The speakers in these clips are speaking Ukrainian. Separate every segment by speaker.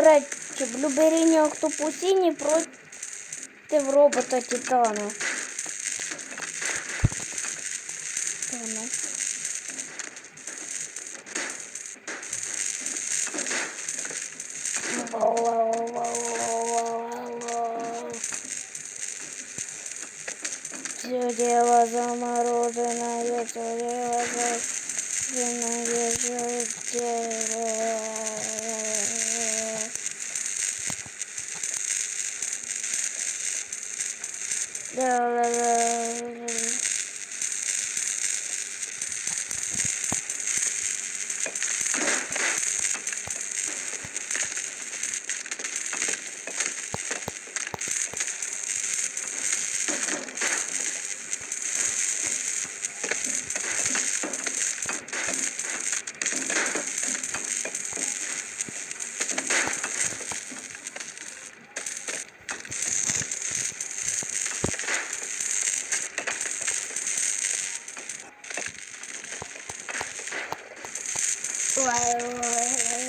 Speaker 1: До речі, блюберіні октопусіні проти робота Титана. Титана. Все дело замороженное, все дело замороженное, все дело. đồ 啦 subscribe.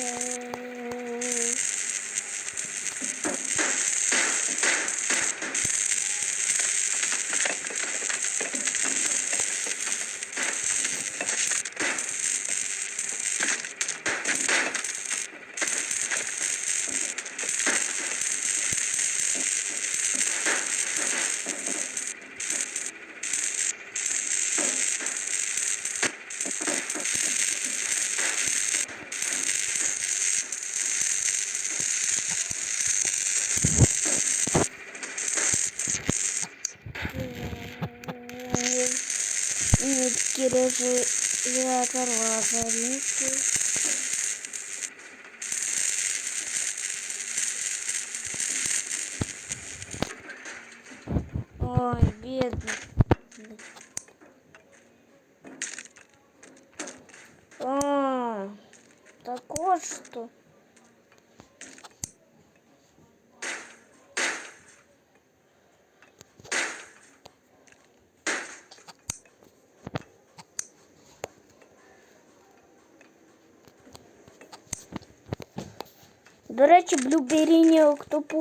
Speaker 1: Нитки регулятор лазарники. Ой, бедный. А, так вот что. До речі, Блюберіні Октопу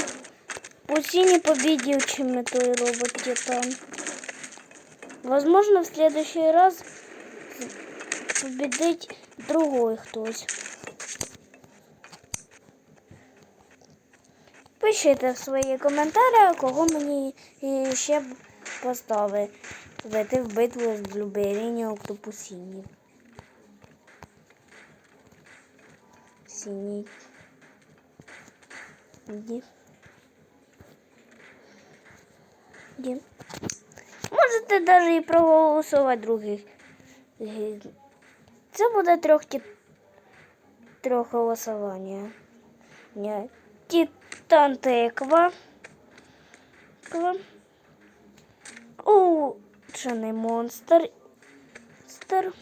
Speaker 1: Пусіні победив, чим той робот Титан. Возможно, в следующий раз победить другой хтось. Пишіть в свої коментарі, кого мені ще поставити в битву з Блюберіні Октопусіні. Синій. Ді. Ді. Можете навіть і проголосувати других. Це буде трьох ті... трьох голосування. Ні. Титан теква. Ква. Улучшений монстр. Стер.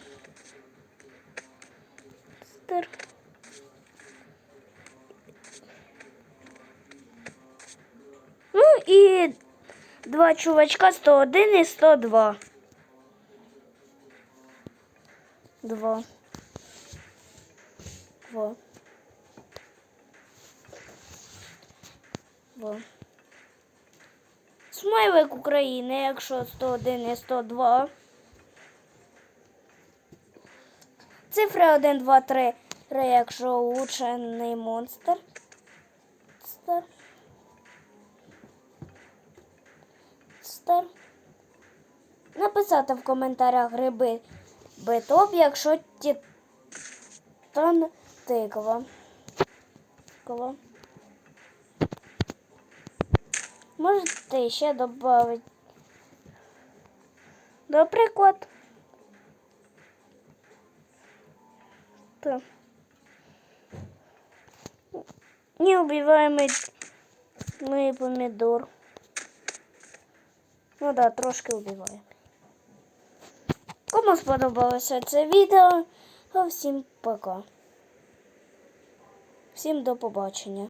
Speaker 1: Стер. Два чувачка 101 і 102. Два. Два. Два. Смайлик України, якщо 101 і 102. Цифри 1, 2, 3, якщо улучшений монстр. Монстр. Стер. Написати в коментарях гриби битоп, якщо титан тиква. Можете ще додати. Наприклад. Так. Неубиваемый мой помидор. Ну да, трошки убиває. Кому сподобалося це відео, всім пока. Всім до побачення.